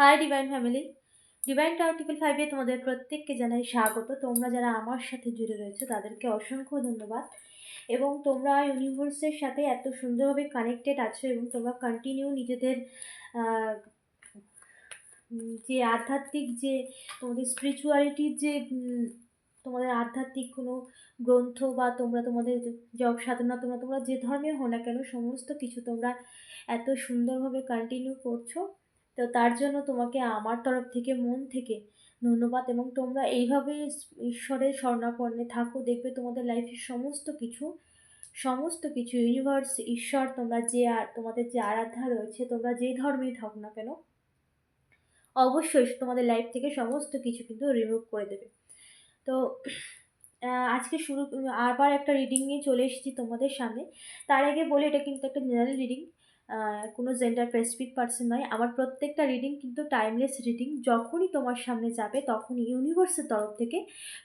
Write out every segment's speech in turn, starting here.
High divine family divine টার্টিকেল ফাইভে তোমাদের প্রত্যেককে জানাই স্বাগত। তোমরা যারা আমার সাথে জুড়ে রয়েছে, তাদেরকে অসংখ্য ধন্যবাদ। এবং তোমরা ইউনিভার্সের সাথে এত সুন্দরভাবে কানেক্টেড আছো এবং তোমরা কন্টিনিউ নিজেদের যে আধ্যাত্মিক যে তোমাদের স্পিরিচুয়ালিটির যে তোমাদের আধ্যাত্মিক কোনো গ্রন্থ বা তোমরা তোমাদের জব সাধনা, তোমরা তোমরা যে ধর্মে হো না কেন, সমস্ত কিছু তোমরা এত সুন্দরভাবে কন্টিনিউ করছ। তো তার জন্য তোমাকে আমার তরফ থেকে, মন থেকে ধন্যবাদ এবং তোমরা এইভাবে ঈশ্বরের স্বর্ণাপর্ণে থাকো, দেখবে তোমাদের লাইফের সমস্ত কিছু সমস্ত কিছু ইউনিভার্স ঈশ্বর, তোমরা যে আর, তোমাদের যে আরাধ্যা রয়েছে, তোমরা যে ধর্মেই থাকো না কেন, অবশ্যই তোমাদের লাইফ থেকে সমস্ত কিছু কিন্তু রিমুভ করে দেবে। তো আজকে শুরু, আবার একটা রিডিং নিয়ে চলে এসেছি তোমাদের সামনে। তার আগে বলি, এটা কিন্তু একটা জেনারেল রিডিং কোনো জেন্ডার স্পেসিফিক পার্সন নয়। আমার প্রত্যেকটা রিডিং কিন্তু টাইমলেস রিডিং যখনই তোমার সামনে যাবে, তখনই ইউনিভার্সের তরফ থেকে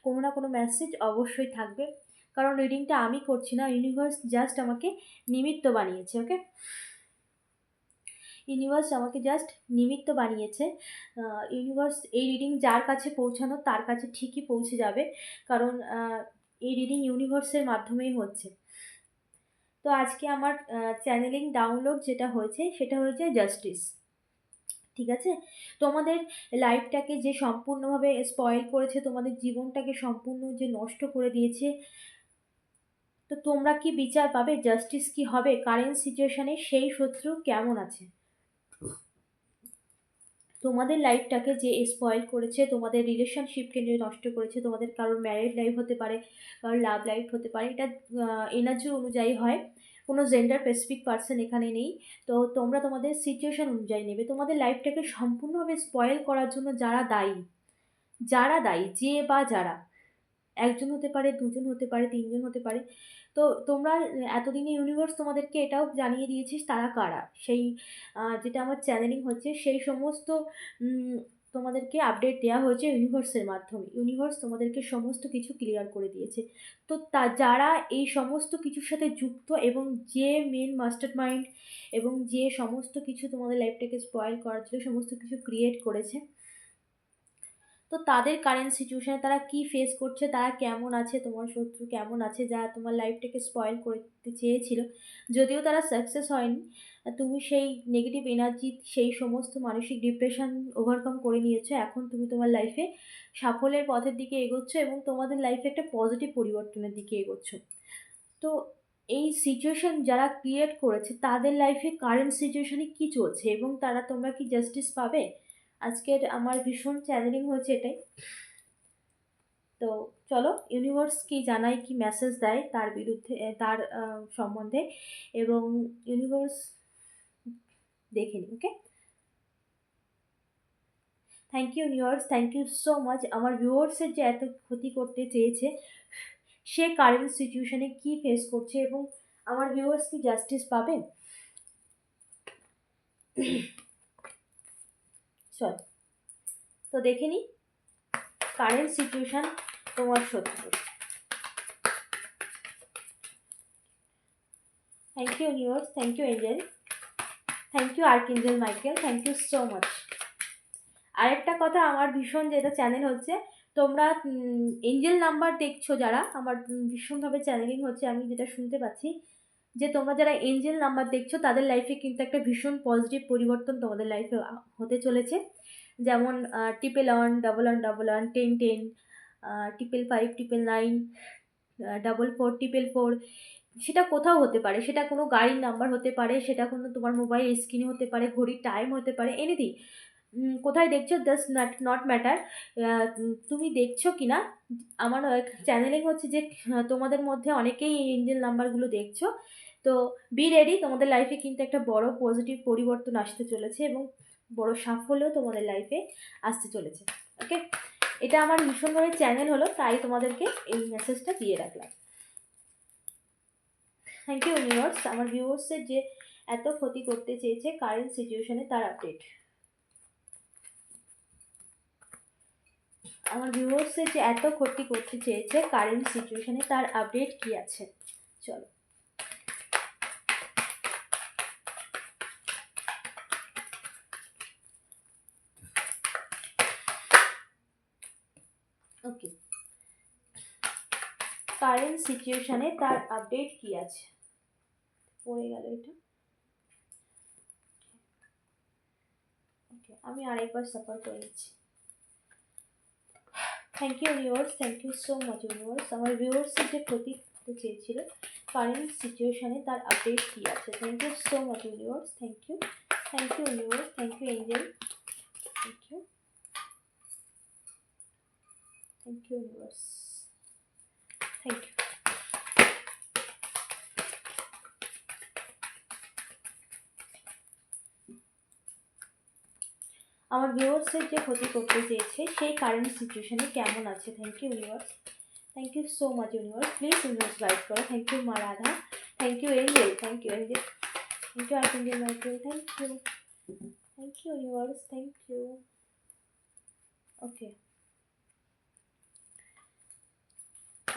কোনো না কোনো মেসেজ অবশ্যই থাকবে। কারণ রিডিংটা আমি করছি না ইউনিভার্স জাস্ট আমাকে নিমিত্ত বানিয়েছে ওকে ইউনিভার্স আমাকে জাস্ট নিমিত্ত বানিয়েছে। ইউনিভার্স এই রিডিং যার কাছে পৌঁছানো, তার কাছে ঠিকই পৌঁছে যাবে। কারণ এই রিডিং ইউনিভার্সের মাধ্যমেই হচ্ছে। তো আজকে আমার চ্যানেলিং ডাউনলোড যেটা হয়েছে, সেটা হয়েছে জাস্টিস ঠিক আছে? তোমাদের লাইফটাকে যে সম্পূর্ণভাবে স্পয়েল করেছে, তোমাদের জীবনটাকে সম্পূর্ণ যে নষ্ট করে দিয়েছে, তো তোমরা কি বিচার পাবে? জাস্টিস কি হবে? কারেন্ট সিচুয়েশানে সেই শত্রু কেমন আছে? তোমাদের লাইফটাকে যে স্পয়েল করেছে, তোমাদের রিলেশনশিপকে নিয়ে নষ্ট করেছে, তোমাদের কারোর ম্যারিড লাইফ হতে পারে, কারোর লাভ লাইফ হতে পারে, এটা এনার্জি অনুযায়ী হয়। কোনো জেন্ডার স্পেসিফিক পার্সন এখানে নেই। তো তোমরা তোমাদের সিচুয়েশান অনুযায়ী নেবে। তোমাদের লাইফটাকে সম্পূর্ণভাবে স্পয়েল করার জন্য যারা দায়ী যারা দায়ী, যে বা যারা, একজন হতে পারে, দুজন হতে পারে, তিনজন হতে পারে, তো তোমরা এতদিনে ইউনিভার্স তোমাদেরকে এটাও জানিয়ে দিয়েছিস তারা কারা? সেই যেটা আমার চ্যানেলিং হচ্ছে, সেই সমস্ত তোমাদেরকে আপডেট দেওয়া হয়েছে ইউনিভার্সের মাধ্যমে। ইউনিভার্স তোমাদেরকে সমস্ত কিছু ক্লিয়ার করে দিয়েছে। তো তা, যারা এই সমস্ত কিছুর সাথে যুক্ত এবং যে মেন মাস্টার মাইন্ড এবং যে সমস্ত কিছু তোমাদের লাইফটাকে স্পয়েল করার জন্য সমস্ত কিছু ক্রিয়েট করেছে, তো তাদের কারেন্ট সিচুয়েশানে তারা কি ফেস করছে, তারা কেমন আছে, তোমার শত্রু কেমন আছে, যা তোমার লাইফটাকে স্পয়েল করতে চেয়েছিল, যদিও তারা সাকসেস হয়নি। তুমি সেই নেগেটিভ এনার্জি সেই সমস্ত মানসিক ডিপ্রেশন ওভারকাম করে নিয়েছো। এখন তুমি তোমার লাইফে সাফল্যের পথের দিকে এগোচ্ছ এবং তোমাদের লাইফে একটা পজিটিভ পরিবর্তনের দিকে এগোচ্ছ। তো এই সিচুয়েশন যারা ক্রিয়েট করেছে, তাদের লাইফে কারেন্ট সিচুয়েশনে কি চলছে এবং তারা তোমরা কি জাস্টিস পাবে? আজকের আমার ভীষণ চ্যালেঞ্জিং হয়েছে এটাই। তো চলো ইউনিভার্স কি জানায়, কি মেসেজ দেয় তার বিরুদ্ধে তার সম্বন্ধে এবং ইউনিভার্স দেখে নিই okay thank you universe thank you so much আমার ভিউয়ার্সের যে এত ক্ষতি করতে চেয়েছে, সে কারেন্ট সিচুয়েশনে কি ফেস করছে এবং আমার ভিউয়ার্স কি জাস্টিস পাবে? চল তো দেখে নিই কারেন্ট সিচুয়েশন তোমার শত্রু thank you universe thank you angel thank you R archangel Michael thank you so much আরেকটা কথা আমার ভীষণ যেটা চ্যানেল হচ্ছে, তোমরা এঞ্জেল নাম্বার দেখছ যারা, আমার ভীষণভাবে চ্যানেলিং হচ্ছে, আমি যেটা শুনতে পাচ্ছি, যে তোমরা যারা এঞ্জেল নাম্বার দেখছ, তাদের লাইফে কিন্তু একটা ভীষণ পজিটিভ পরিবর্তন তোমাদের লাইফে হতে চলেছে। যেমন triple one double one double one ten ten triple five triple nine double four triple four সেটা কোথাও হতে পারে, সেটা কোনো গাড়ির নাম্বার হতে পারে, সেটা কোনো তোমার মোবাইল স্ক্রিন হতে পারে, ঘড়ির টাইম হতে পারে এনিথিং কোথায় দেখছ দাস নট নট ম্যাটার তুমি দেখছ কি না আমার চ্যানেলিং হচ্ছে যে তোমাদের মধ্যে অনেকেই এই ইঞ্জিন নাম্বারগুলো দেখছ। তো বি রেডি তোমাদের লাইফে কিন্তু একটা বড় পজিটিভ পরিবর্তন আসতে চলেছে এবং বড় সাফল্যও তোমাদের লাইফে আসতে চলেছে। ওকে এটা আমার ভীষণভাবে চ্যানেল হলো, তাই তোমাদেরকে এই মেসেজটা দিয়ে রাখলাম। থ্যাংক ইউ ইউনিভার্স আমার ভিউয়ার্সের যে এত ক্ষতি করতে চেয়েছে কারেন্ট সিচুয়েশনে তার আপডেট আমার ভিউয়ার্সের যে এত ক্ষতি করতে চেয়েছে কারেন্ট সিচুয়েশনে তার আপডেট কি আছে? চলো। ওকে কারেন্ট সিচুয়েশনে তার আপডেট কি আছে? পড়ে গেল এটা। ওকে আমি আরেকবার সাফার করে নিচ্ছি। Thank you universe thank you so much universe আমার ভিউয়ার্সের যে ক্ষতি চেয়েছিল কারেন্ট সিচুয়েশানে তার আপডেট কী আছে? Thank you so much universe thank you thank you universe thank you angel thank you thank you universe thank you আমার ভিউয়ার্সের যে ক্ষতি করতে চেয়েছে, সেই কারেন্ট সিচুয়েশানে কেমন আছে? Thank you universe thank you so much universe please universe guide করো। থ্যাংক ইউ মা Radha. Thank you angel thank you angel thank you archangel Michael thank you thank you universe thank you okay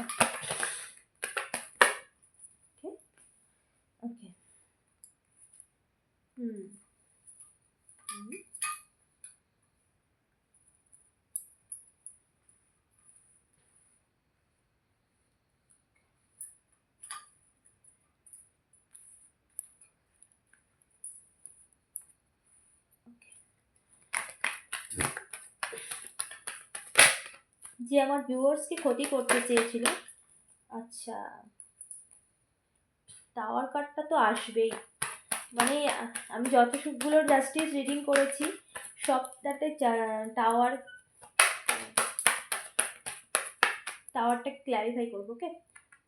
okay okay hmm hmm যে আমার ভিউয়ার্সকে ক্ষতি করতে চেয়েছিল। আচ্ছা tower কার্ডটা তো আসবেই। মানে আমি যত সবগুলোর জাস্টিস রিডিং করেছি, সবটাতে টাওয়ার টাওয়ারটা ক্ল্যারিফাই করব okay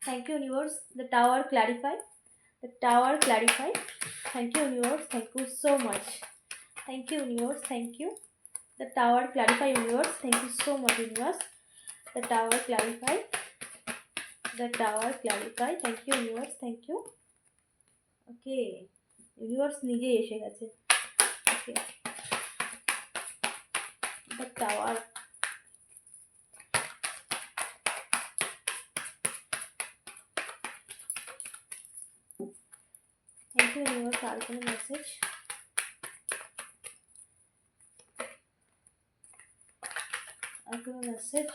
thank you universe the tower clarify the tower clarify thank you universe thank you so much thank you universe thank you the tower clarify universe thank you so much universe the tower clarify the tower clarify thank you universe thank you okay universe নিজেই এসে গেছে okay the tower thank you universe আর কোনো message আর কোনো message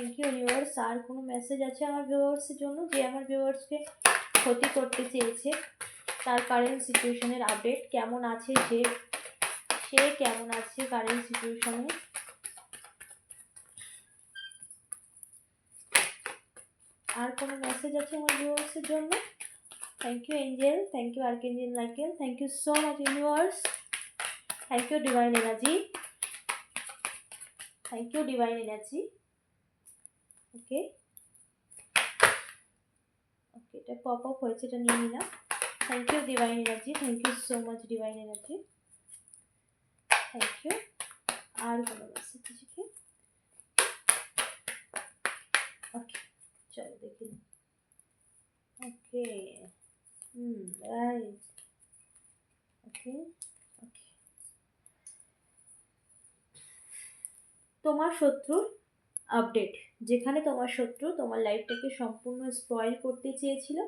thank you universe আর কোনো message আছে আমার ভিউয়ার্সের জন্য? যে আমার ভিউয়ার্সকে ক্ষতি করতে চেয়েছে, তার কারেন্ট সিচুয়েশনের আপডেট কেমন আছে? যে সে কেমন আছে কারেন্ট সিচুয়েশনে আর কোনো মেসেজ আছে আমার ভিউয়ার্সের জন্য? Thank you angel thank you archangel Michael thank you so much universe thank you divine energy thank you divine energy okay. Okay, এটা পপ আপ হয়েছে, এটা নিয়ে নিলাম। Thank you divine energy thank you so much divine energy thank you আর কোনো message আছে ওকে চলো দেখি। ওকে হুম right okay ওকে তোমার শত্রুর আপডেট যেখানে তোমার শত্রু তোমার লাইফটাকে সম্পূর্ণ স্পয়েল করতে চেয়েছিল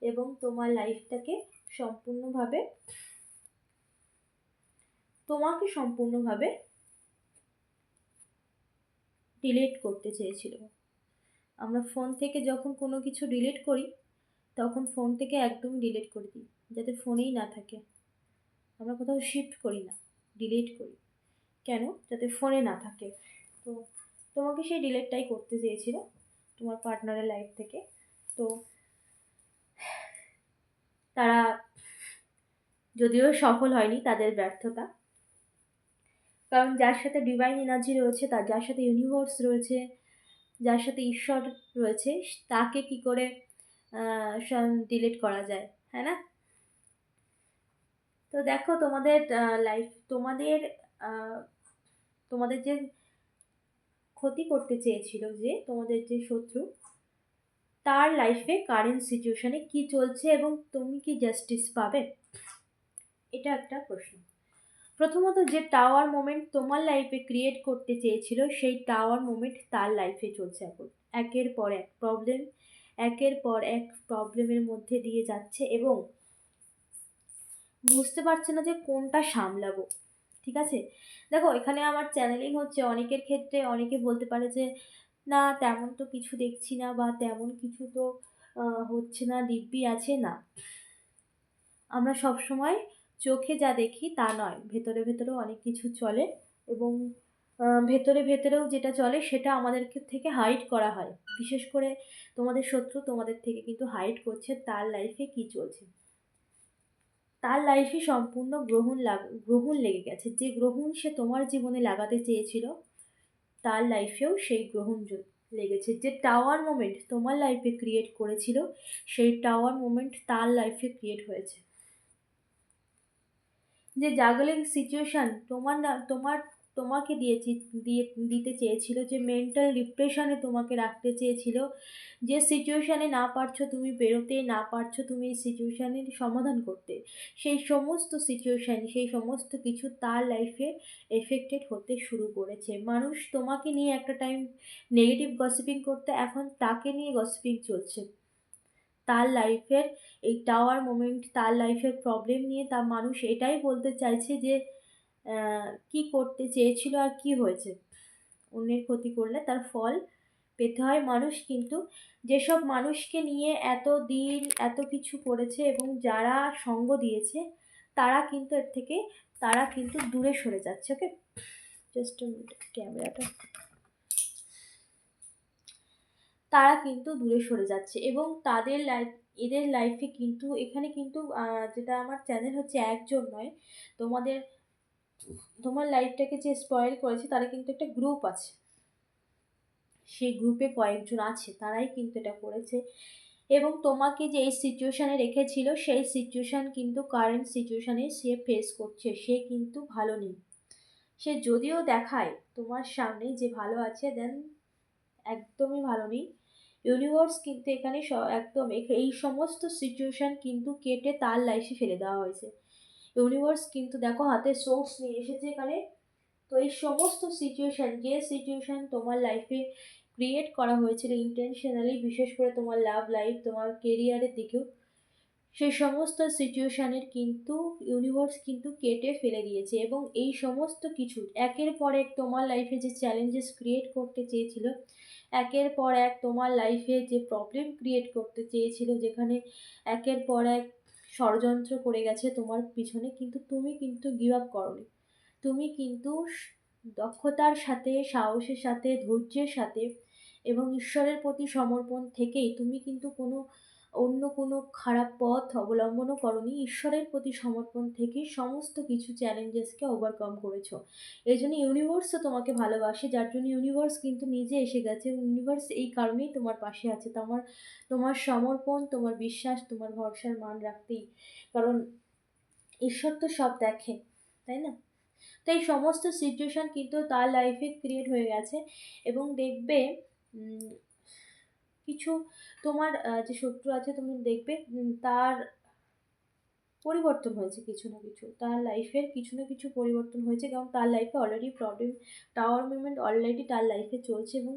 এবং তোমার লাইফটাকে সম্পূর্ণভাবে, তোমাকে সম্পূর্ণভাবে ডিলিট করতে চেয়েছিল। আমরা ফোন থেকে যখন কোনো কিছু ডিলিট করি, তখন ফোন থেকে একদম ডিলিট করে দিই, যাতে ফোনেই না থাকে। আমরা কোথাও শিফট করি না ডিলিট করি। কেন? যাতে ফোনে না থাকে। তো তোমাকে সেই ডিলেটটাই করতে চেয়েছিল তোমার পার্টনারের লাইফ থেকে। তো তারা যদিও সফল হয়নি তাদের ব্যর্থতা। কারণ যার সাথে ডিভাইন এনার্জি রয়েছে, তার যার সাথে ইউনিভার্স রয়েছে, যার সাথে ঈশ্বর রয়েছে, তাকে কি করে ডিলিট করা যায় হ্যাঁ না? তো দেখো তোমাদের লাইফ তোমাদের তোমাদের যে ক্ষতি করতে চেয়েছিল যে তোমাদের যে শত্রু, তার লাইফে কারেন্ট সিচুয়েশানে কি চলছে এবং তুমি কি জাস্টিস পাবে? এটা একটা প্রশ্ন। প্রথমত যে টাওয়ার মোমেন্ট তোমার লাইফে ক্রিয়েট করতে চেয়েছিল, সেই টাওয়ার মোমেন্ট তার লাইফে চলছে এখন। একের পর এক প্রবলেম একের পর এক প্রবলেমের মধ্যে দিয়ে যাচ্ছে এবং বুঝতে পারছে না যে কোনটা সামলাবো। ঠিক আছে? দেখো, এখানে আমার চ্যানেলিং হচ্ছে অনেকের ক্ষেত্রে, অনেকে বলতে পারে যে, না, তেমন তো কিছু দেখছি না বা তেমন কিছু তো হচ্ছে না, দিব্যি আছে না। আমরা সব সময় চোখে যা দেখি তা নয়, ভেতরে ভেতরেও অনেক কিছু চলে এবং ভেতরে ভেতরেও যেটা চলে সেটা আমাদেরকে থেকে হাইড করা হয়। বিশেষ করে তোমাদের শত্রু তোমাদের থেকে কিন্তু হাইড করছে তার লাইফে কি চলছে। তার লাইফে সম্পূর্ণ গ্রহণ লাগ, গ্রহণ লেগে গেছে। যে গ্রহণ সে তোমার জীবনে লাগাতে চেয়েছিল, তার লাইফেও সেই গ্রহণ লেগেছে। যে টাওয়ার মোমেন্ট তোমার লাইফে ক্রিয়েট করেছিল, সেই টাওয়ার মোমেন্ট তার লাইফে ক্রিয়েট হয়েছে। যে জাগলিং সিচুয়েশান তোমার না, তোমার তোমাকে দিয়েছি, দিয়ে, দিতে চেয়েছিল, যে মেন্টাল ডিপ্রেশনে তোমাকে রাখতে চেয়েছিল। যে সিচুয়েশানে না পারছ, তুমি বেরোতে না পারছ, তুমি এই সিচুয়েশানের সমাধান করতে। সেই সমস্ত সিচুয়েশান সেই সমস্ত কিছু তার লাইফে এফেক্টেড হতে শুরু করেছে। মানুষ তোমাকে নিয়ে একটা টাইম নেগেটিভ গসিপিং করতে, এখন তাকে নিয়ে গসিপিং চলছে। তার লাইফের এই টাওয়ার মোমেন্ট তার লাইফের প্রবলেম নিয়ে তার মানুষ এটাই বলতে চাইছে যে কি করতে চেয়েছিল আর কি হয়েছে। অন্যের ক্ষতি করলে তার ফল পেতে হয় মানুষ, কিন্তু যেসব মানুষকে নিয়ে এত দিন এত কিছু করেছে এবং যারা সঙ্গ দিয়েছে, তারা কিন্তু এর থেকে, তারা কিন্তু দূরে সরে যাচ্ছে, ওকে? জাস্ট ক্যামেরাটা। তারা কিন্তু দূরে সরে যাচ্ছে এবং তাদের লাইফ এদের লাইফে কিন্তু, এখানে কিন্তু যেটা আমার চ্যানেল হচ্ছে একজন নয়, তোমাদের তোমার লাইফটাকে যে স্পয়েল করেছে, তারা কিন্তু একটা গ্রুপ আছে। সেই গ্রুপে কয়েকজন আছে, তারাই কিন্তু এটা করেছে। এবং তোমাকে যে এই সিচুয়েশানে রেখেছিল, সেই সিচুয়েশান কিন্তু কারেন্ট সিচুয়েশানে সে ফেস করছে। সে কিন্তু ভালো নেই। সে যদিও দেখায় তোমার সামনে যে ভালো আছে দেন একদমই ভালো নেই। ইউনিভার্স কিন্তু এখানে একদম এই সমস্ত সিচুয়েশান কিন্তু কেটে তার লাইফে ফেলে দেওয়া হয়েছে। ইউনিভার্স কিন্তু দেখো হাতে সোর্স নিয়ে এসেছে এখানে। তো এই সমস্ত সিচুয়েশান যে সিচুয়েশান তোমার লাইফে ক্রিয়েট করা হয়েছিল ইন্টেনশনালি বিশেষ করে তোমার লাভ লাইফ তোমার কেরিয়ারের দিকেও, সেই সমস্ত সিচুয়েশানের কিন্তু ইউনিভার্স কিন্তু কেটে ফেলে দিয়েছে। এবং এই সমস্ত কিছু একের পর এক তোমার লাইফে যে চ্যালেঞ্জেস ক্রিয়েট করতে চেয়েছিল, একের পর এক তোমার লাইফে যে প্রবলেম ক্রিয়েট করতে চেয়েছিল, যেখানে একের পর এক ষড়যন্ত্র করে গেছে তোমার পিছনে, কিন্তু তুমি কিন্তু গিভ আপ করনি। তুমি কিন্তু দক্ষতার সাথে, সাহসের সাথে, ধৈর্যের সাথে এবং ঈশ্বরের প্রতি সমর্পণ থেকেই তুমি কিন্তু কোনো অন্য কোনো খারাপ পথ অবলম্বনও করনি। ঈশ্বরের প্রতি সমর্পণ থেকে সমস্ত কিছু চ্যালেঞ্জেসকে ওভারকাম করেছ। এই জন্য ইউনিভার্সও তোমাকে ভালোবাসে, যার জন্য ইউনিভার্স কিন্তু নিজে এসে গেছে। ইউনিভার্স এই কারণেই তোমার পাশে আছে। তোমার তোমার সমর্পণ, তোমার বিশ্বাস, তোমার ভরসার মান রাখতেই। কারণ ঈশ্বর তো সব দেখে, তাই না? তো এই সমস্ত সিচুয়েশান কিন্তু তার লাইফে ক্রিয়েট হয়ে গেছে এবং দেখবে কিছু তোমার যে শত্রু আছে তুমি দেখবে তার পরিবর্তন হয়েছে কিছু না কিছু। তার লাইফের কিছু না কিছু পরিবর্তন হয়েছে, কারণ তার লাইফে already problem tower movement already তার লাইফে চলছে এবং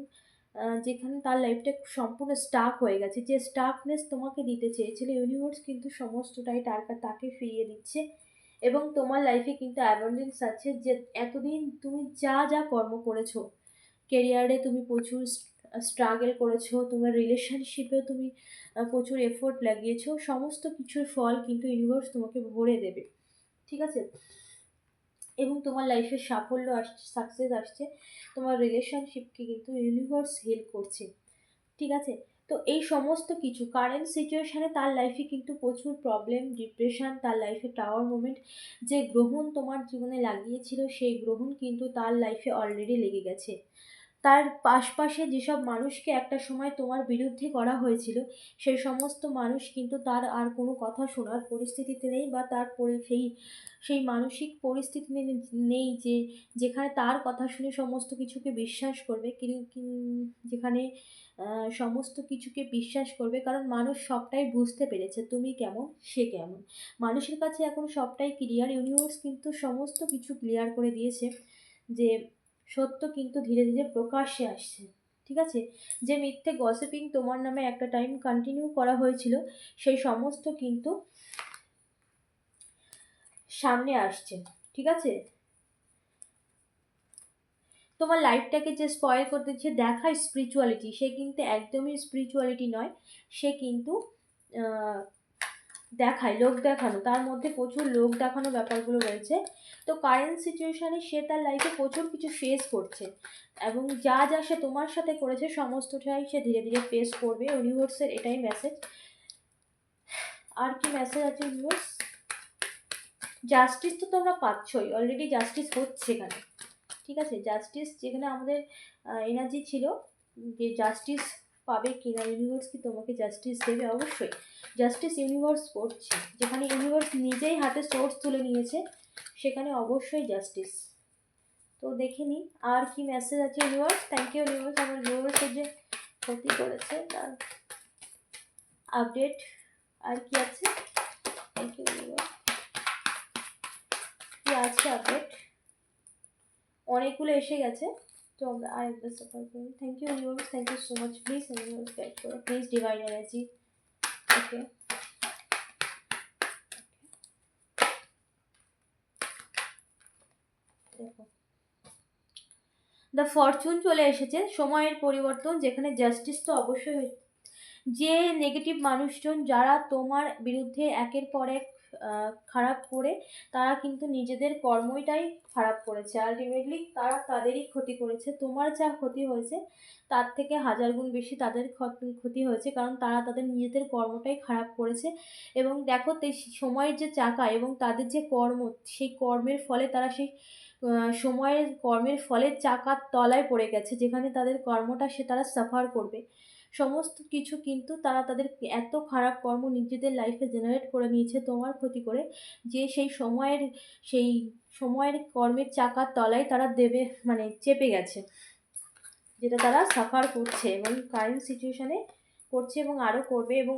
যেখানে তার লাইফটা সম্পূর্ণ স্টাক হয়ে গেছে। যে স্টাকনেস তোমাকে দিতে চেয়েছিল ইউনিভার্স কিন্তু সমস্তটাই তার তাকে ফিরিয়ে দিচ্ছে এবং তোমার লাইফে কিন্তু অ্যাবান্ডেন্স আছে। যে এতদিন তুমি যা যা কর্ম করেছ কেরিয়ারে তুমি প্রচুর স্ট্রাগল করেছ, তোমার রিলেশনশিপেও তুমি প্রচুর এফোর্ট লাগিয়েছো, সমস্ত কিছুর ফল কিন্তু ইউনিভার্স তোমাকে ভরে দেবে, ঠিক আছে? এবং তোমার লাইফের সাফল্য আসছে সাকসেস আসছে, তোমার রিলেশনশিপকে কিন্তু ইউনিভার্স হেল্প করছে, ঠিক আছে? তো এই সমস্ত কিছু কারেন্ট সিচুয়েশানে তার লাইফে কিন্তু প্রচুর প্রবলেম ডিপ্রেশন তার লাইফে টাওয়ার মুমেন্ট যে গ্রহণ তোমার জীবনে লাগিয়েছিল, সেই গ্রহণ কিন্তু তার লাইফে অলরেডি লেগে গেছে। তার পাশপাশে যেসব মানুষকে একটা সময় তোমার বিরুদ্ধে করা হয়েছিল, সেই সমস্ত মানুষ কিন্তু তার আর কোনো কথা শোনার পরিস্থিতিতে নেই বা তার সেই সেই মানসিক পরিস্থিতি নেই যে যেখানে তার কথা শুনে সমস্ত কিছুকে বিশ্বাস করবে যেখানে সমস্ত কিছুকে বিশ্বাস করবে, কারণ মানুষ সবটাই বুঝতে পেরেছে, তুমি কেমন, সে কেমন। মানুষের কাছে এখন সবটাই ক্লিয়ার ইউনিভার্স কিন্তু সমস্ত কিছু ক্লিয়ার করে দিয়েছে যে সত্য কিন্তু ধীরে ধীরে প্রকাশ্যে আসছে, ঠিক আছে? যে মিথ্যে গসিপিং তোমার নামে একটা টাইম কন্টিনিউ করা হয়েছিল, সেই সমস্ত কিন্তু সামনে আসছে, ঠিক আছে? তোমার লাইফটাকে যে স্পয়েল করতে যে দেখায় স্পিরিচুয়ালিটি সে কিন্তু একদমই স্পিরিচুয়ালিটি নয়, সে কিন্তু দেখায়, লোক দেখানো। তার মধ্যে প্রচুর লোক দেখানো ব্যাপারগুলো রয়েছে। তো কারেন্ট সিচুয়েশানে সে তার লাইফে প্রচুর কিছু ফেস করছে এবং যা যা সে তোমার সাথে করেছে, সমস্তটাই সে ধীরে ধীরে ফেস করবে। ইউনিভার্সের এটাই মেসেজ আর কি মেসেজ আছে ইউনিভার্স জাস্টিস তো তোমরা পাচ্ছই। অলরেডি জাস্টিস হচ্ছে এখানে। ঠিক আছে? জাস্টিস যেখানে আমাদের এনার্জি ছিল যে জাস্টিস পাবে কিনা ইউনিভার্স কি তোমাকে জাস্টিস দেবে? অবশ্যই। জাস্টিস ইউনিভার্স করছে। যেখানে ইউনিভার্স নিজেই হাতে সোর্স তুলে নিয়েছে, সেখানে অবশ্যই জাস্টিস তো দেখে নিই আর কি মেসেজ আছে ইউনিভার্স থ্যাংক ইউ ইউনিভার্স আমার ইউনিভার্সের যে ক্ষতি করেছে, তার আপডেট আর কি আছে? থ্যাংক ইউ ইউনিভার্স কি আছে আপডেট অনেকগুলো এসে গেছে। তো আমরা আরেকবার সাফার করি thank you universe thank you so much please universe guide করো please divine energy okay the fortune চলে এসেছে, সময়ের পরিবর্তন যেখানে জাস্টিস তো অবশ্যই যে নেগেটিভ মানুষজন, যারা তোমার বিরুদ্ধে একের পর এক খারাপ করে তারা কিন্তু নিজেদের কর্মইটাই খারাপ করেছে। আলটিমেটলি তারা তাদেরই ক্ষতি করেছে। তোমার যা ক্ষতি হয়েছে, তার থেকে হাজার গুণ বেশি তাদের ক্ষতি হয়েছে কারণ তারা তাদের নিজেদের কর্মটাই খারাপ করেছে এবং দেখো সময়ের যে চাকা এবং তাদের যে কর্ম, সেই কর্মের ফলে তারা সেই সময়ের কর্মের ফলে চাকার তলায় পড়ে গেছে যেখানে তাদের কর্মটা সে তারা সাফার করবে। সমস্ত কিছু কিন্তু তারা তাদের এত খারাপ কর্ম নিজেদের লাইফে জেনারেট করে নিয়েছে তোমার ক্ষতি করে, যে সেই সময়ের সেই সময়ের কর্মের চাকার তলায় তারা দেবে মানে চেপে গেছে। যেটা তারা সাফার করছে এবং কারেন্ট সিচুয়েশানে করছে এবং আরও করবে এবং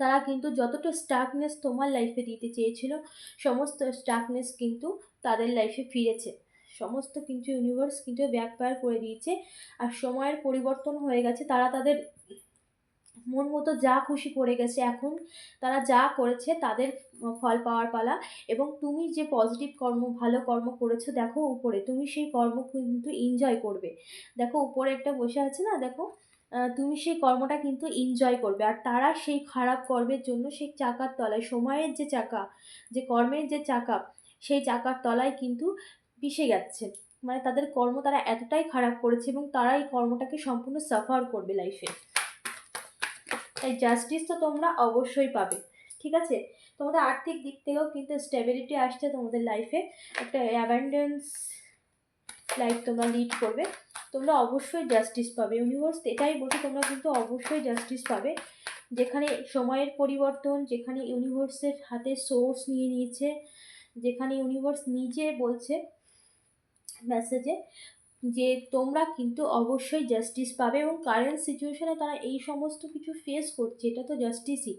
তারা কিন্তু যতটা স্টাকনেস তোমার লাইফে দিতে চেয়েছিল, সমস্ত স্টাকনেস কিন্তু তাদের লাইফে ফিরেছে। সমস্ত কিন্তু ইউনিভার্স কিন্তু ব্যাকফায়ার করে দিয়েছে আর সময়ের পরিবর্তন হয়ে গেছে। তারা তাদের মন মতো যা খুশি করে গেছে, এখন তারা যা করেছে তাদের ফল পাওয়ার পালা এবং তুমি যে পজিটিভ কর্ম, ভালো কর্ম করেছ, দেখো উপরে, তুমি সেই কর্ম কিন্তু এনজয় করবে। দেখো উপরে একটা বসে আছে না, দেখো তুমি সেই কর্মটা কিন্তু এনজয় করবে আর তারা সেই খারাপ কর্মের জন্য সেই চাকার তলায়, সময়ের যে চাকা, যে কর্মের যে চাকা, সেই চাকার তলায় কিন্তু পিষে যাচ্ছে। মানে তাদের কর্ম তারা এতটাই খারাপ করেছে এবং তারা এই কর্মটাকে সম্পূর্ণ সাফার করবে লাইফে তাই জাস্টিস তো তোমরা অবশ্যই পাবে, ঠিক আছে? তোমাদের আর্থিক দিক থেকেও কিন্তু স্টেবিলিটি আসছে তোমাদের লাইফে একটা অ্যাবান্ডেন্স লাইফ তোমরা লিড করবে। তোমরা অবশ্যই জাস্টিস পাবে। ইউনিভার্স এটাই বলছে, তোমরা কিন্তু অবশ্যই জাস্টিস পাবে। যেখানে সময়ের পরিবর্তন, যেখানে ইউনিভার্সের হাতে সোর্স নিয়ে নিয়েছে, যেখানে ইউনিভার্স নিজে বলছে মেসেজে যে তোমরা কিন্তু অবশ্যই জাস্টিস পাবে এবং কারেন্ট সিচুয়েশনে তারা এই সমস্ত কিছু ফেস করছে, এটা তো জাস্টিসই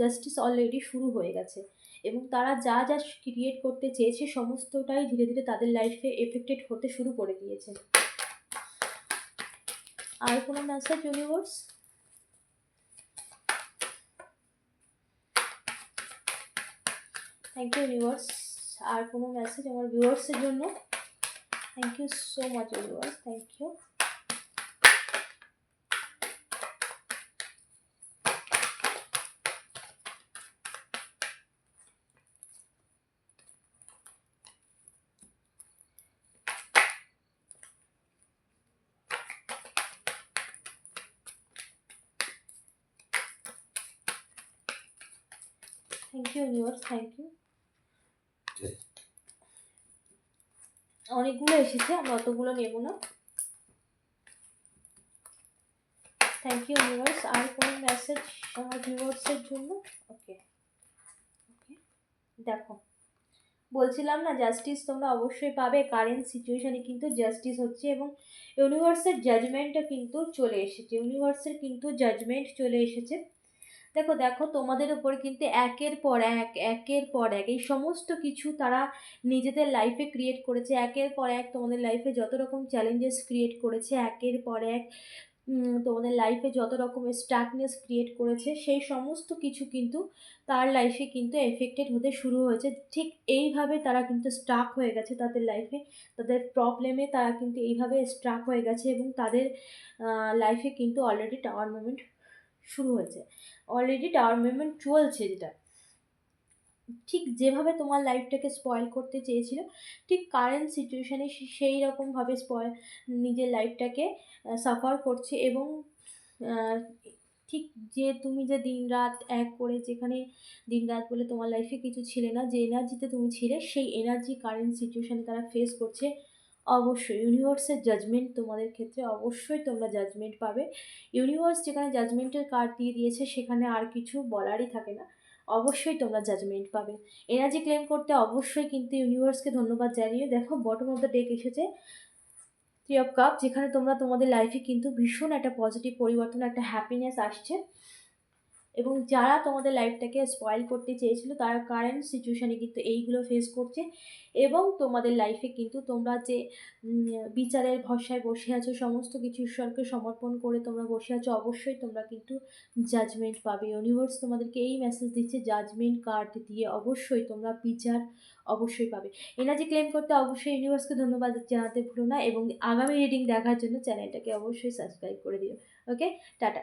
জাস্টিস অলরেডি শুরু হয়ে গেছে। এবং তারা যা যা ক্রিয়েট করতে চেয়েছে, সমস্তটাই ধীরে ধীরে তাদের লাইফে এফেক্টেড হতে শুরু করে দিয়েছে। আর কোনো message universe thank you universe আর কোনো মেসেজ আমার ভিউয়ার্সের জন্য? Thank you so much universe thank you thank you universe thank you অনেকগুলো এসেছে, আমি অতগুলো নেব না। থ্যাংক ইউ ইউনিভার্স আর কোনো মেসেজ আমার ভিউয়ার্সের জন্য? ওকে ওকে দেখো, বলছিলাম না জাস্টিস তোমরা অবশ্যই পাবে। কারেন্ট সিচুয়েশানে কিন্তু জাস্টিস হচ্ছে এবং ইউনিভার্সের জাজমেন্টটা কিন্তু চলে এসেছে। ইউনিভার্সের কিন্তু জাজমেন্ট চলে এসেছে। দেখো দেখো তোমাদের উপর কিন্তু একের পর এক, একের পর এক, এই সমস্ত কিছু তারা নিজেদের লাইফে ক্রিয়েট করেছে। একের পর এক তোমাদের লাইফে যত রকম চ্যালেঞ্জেস ক্রিয়েট করেছে, একের পর এক তোমাদের লাইফে যত রকমের স্টাকনেস ক্রিয়েট করেছে, সেই সমস্ত কিছু কিন্তু তার লাইফে কিন্তু এফেক্টেড হতে শুরু হয়েছে। ঠিক এইভাবে তারা কিন্তু স্টাক হয়ে গেছে তাদের লাইফে তাদের প্রবলেমে তারা কিন্তু এইভাবে স্ট্রাক হয়ে গেছে এবং তাদের লাইফে কিন্তু অলরেডি টাওয়ার মুভমেন্ট শুরু হয়েছে। অলরেডি টাওয়ার মুভমেন্ট চলছে যেটা। ঠিক যেভাবে তোমার লাইফটাকে স্পয়েল করতে চেয়েছিল, ঠিক কারেন্ট সিচুয়েশানে সেই রকমভাবে স্পয়েল নিজের লাইফটাকে সাফার করছে এবং ঠিক যে তুমি যে দিন রাত এক করে যেখানে দিন রাত বলে তোমার লাইফে কিছু ছিলে না, যে এনার্জিতে তুমি ছিলে, সেই এনার্জি কারেন্ট সিচুয়েশানে তারা ফেস করছে। অবশ্যই। ইউনিভার্সের জাজমেন্ট তোমাদের ক্ষেত্রে অবশ্যই তোমরা জাজমেন্ট পাবে। ইউনিভার্স যেখানে জাজমেন্টের কার্ড দিয়ে দিয়েছে, সেখানে আর কিছু বলারই থাকে না। অবশ্যই তোমরা জাজমেন্ট পাবে। এনার্জি ক্লেম করতে অবশ্যই কিন্তু ইউনিভার্সকে ধন্যবাদ জানিয়ে দেখো বটম অফ দ্য ডেক এসেছে থ্রি অফ কাপ যেখানে তোমরা তোমাদের লাইফে কিন্তু ভীষণ একটা পজিটিভ পরিবর্তন, একটা হ্যাপিনেস আসছে। এবং যারা তোমাদের লাইফটাকে স্পয়েল করতে চেয়েছিল, তারা কারেন্ট সিচুয়েশানে কিন্তু এইগুলো ফেস করছে এবং তোমাদের লাইফে কিন্তু তোমরা যে বিচারের ভরসায় বসে আছো, সমস্ত কিছু ঈশ্বরকে সমর্পণ করে তোমরা বসে আছো, অবশ্যই তোমরা কিন্তু জাজমেন্ট পাবে। ইউনিভার্স তোমাদেরকে এই মেসেজ দিচ্ছে জাজমেন্ট কার্ড দিয়ে অবশ্যই তোমরা বিচার অবশ্যই পাবে। এনার্জি ক্লেম করতে অবশ্যই ইউনিভার্সকে ধন্যবাদ জানাতে ভুলো না এবং আগামী রিডিং দেখার জন্য চ্যানেলটাকে অবশ্যই সাবস্ক্রাইব করে দিও। ওকে টাটা